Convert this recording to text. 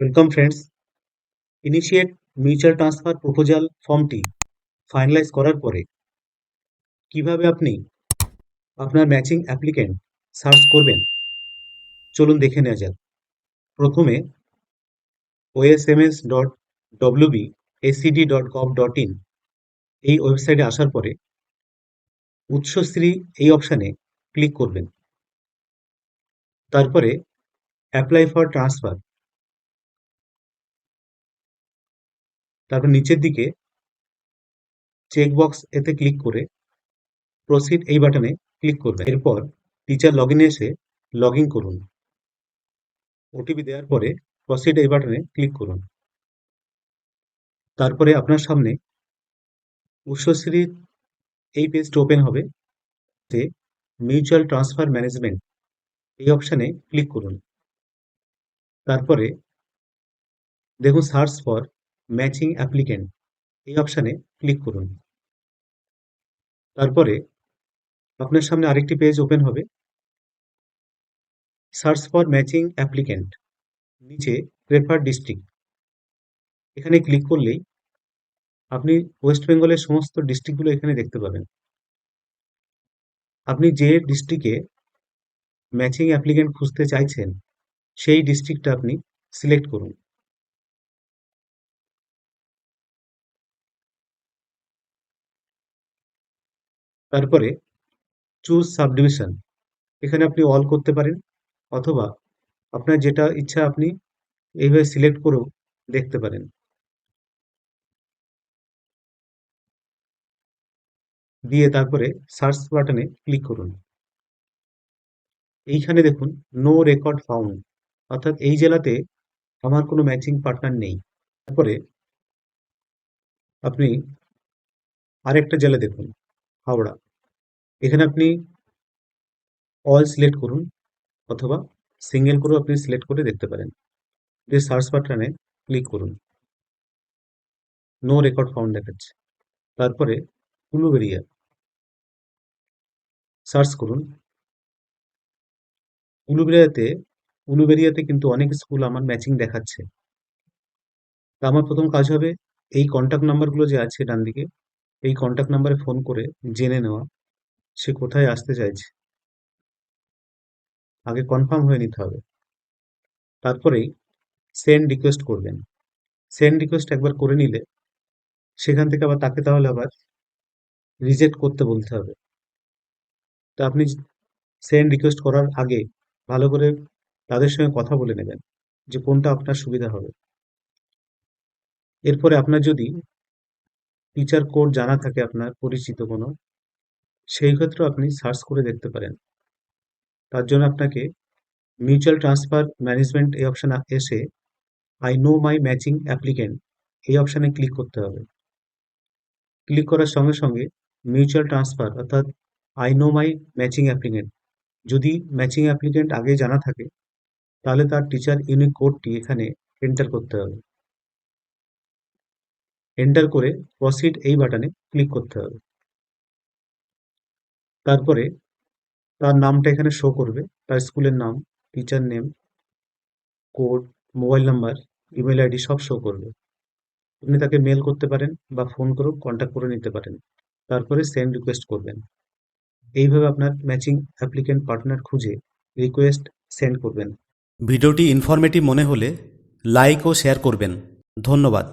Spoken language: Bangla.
Welcome friends initiate mutual transfer proposal ফর্মটি ফাইনালাইজ করার পরে কীভাবে আপনি আপনার ম্যাচিং অ্যাপ্লিকেন্ট সার্চ করবেন? চলুন দেখে নেওয়া যাক। প্রথমে OSMS dot WB ACD dot gov dot in এই ওয়েবসাইটে আসার পরে উৎসশ্রী এই অপশানে ক্লিক করবেন। তারপরে অ্যাপ্লাই ফর ট্রান্সফার তারপর নিচের দিকে চেকবক্স এতে ক্লিক করে প্রসিড এই বাটনে ক্লিক করবেন। এরপর টিচার লগ ইনে এসে লগ ইন করুন। ওটিপি দেওয়ার পরে প্রসিড এই বাটনে ক্লিক করুন। তারপরে আপনার সামনে উৎসশ্রীর এই পেজটা ওপেন হবে। তে মিউচুয়াল ট্রান্সফার ম্যানেজমেন্ট এই অপশানে ক্লিক করুন। তারপরে দেখুন সার্চ ফর ম্যাচিং অ্যাপ্লিকেন্ট। এই অপশানে ক্লিক করুন। তারপরে আপনার সামনে আরেকটি পেজ ওপেন হবে। সার্চ ফর ম্যাচিং অ্যাপ্লিকেন্ট, নিচে প্রেফার ডিস্ট্রিক্ট। এখানে ক্লিক করলেই আপনি ওয়েস্ট বেঙ্গলের সমস্ত ডিস্ট্রিক্টগুলো এখানে দেখতে পাবেন। আপনি যে ডিস্ট্রিক্টে ম্যাচিং অ্যাপ্লিকেন্ট খুঁজতে চাইছেন, সেই ডিস্ট্রিক্টটা আপনি সিলেক্ট করুন। তারপরে চুজ সাবডিভিশন এখানে আপনি অল করতে পারেন, অথবা আপনার যেটা ইচ্ছা আপনি এইভাবে সিলেক্ট করেও দেখতে পারেন। দিয়ে তারপরে সার্চ বাটনে ক্লিক করুন। এইখানে দেখুন নো রেকর্ড ফাউন্ড অর্থাৎ এই জেলাতে আমার কোনো ম্যাচিং পার্টনার নেই। তারপরে আপনি আরেকটা জেলা দেখুন, হাওড়া। এখানে আপনি অল সিলেক্ট করুন অথবা সিঙ্গেল করেও আপনি সিলেক্ট করে দেখতে পারেন। দিয়ে সার্চ বাটনে ক্লিক করুন। নো রেকর্ড ফাউন্ড দেখাচ্ছে। তারপরে উলুবেরিয়া। সার্চ করুন। উলুবেরিয়াতে উলুবেরিয়াতে কিন্তু অনেক স্কুল আমার ম্যাচিং দেখাচ্ছে। তা আমার প্রথম কাজ হবে এই কন্ট্যাক্ট নাম্বারগুলো যে আছে ডান দিকে এই কন্ট্যাক্ট নাম্বারে ফোন করে জেনে নেওয়া। সে কোথায় আসতে চাইছে? আগে কনফার্ম হয়ে নিতে হবে। তারপরেই সেন্ড রিকোয়েস্ট করবেন। সেন্ড রিকোয়েস্ট একবার করে নিলে সেখান থেকে আবার তাকে তাহলে আবার রিজেক্ট করতে বলতে হবে। তো আপনি সেন্ড রিকোয়েস্ট করার আগে ভালো করে তাদের সঙ্গে কথা বলে নেবেন যে কোনটা আপনার সুবিধা হবে। এরপরে আপনার যদি টিচার কোড জানা থাকে আপনার, পরিচিত কোনো সেই ক্ষেত্রে আপনি সার্চ করে দেখতে পারেন। তার জন্য আপনাকে মিউচুয়াল ট্রান্সফার ম্যানেজমেন্ট এই অপশান এসে I know my matching applicant এই অপশানে ক্লিক করতে হবে। ক্লিক করার সঙ্গে সঙ্গে মিউচুয়াল ট্রান্সফার অর্থাৎ I know my matching applicant যদি ম্যাচিং অ্যাপ্লিকেন্ট আগে জানা থাকে, তাহলে তার টিচার ইউনিক কোডটি এখানে এন্টার করতে হবে। এন্টার করে প্রসিড এই বাটনে ক্লিক করতে হবে। তারপরে তার নামটা এখানে শো করবে। তার স্কুলের নাম teacher name code mobile number email ID সব শো করবে। আপনি তাকে মেল করতে পারেন বা ফোন করেও কন্ট্যাক্ট করে নিতে পারেন। তারপরে সেন্ড রিকোয়েস্ট করবেন। এইভাবে আপনার ম্যাচিং অ্যাপ্লিকেন্ট পার্টনার খুঁজে রিকোয়েস্ট সেন্ড করবেন। ভিডিওটি ইনফরমেটিভ মনে হলে লাইক ও শেয়ার করবেন। ধন্যবাদ।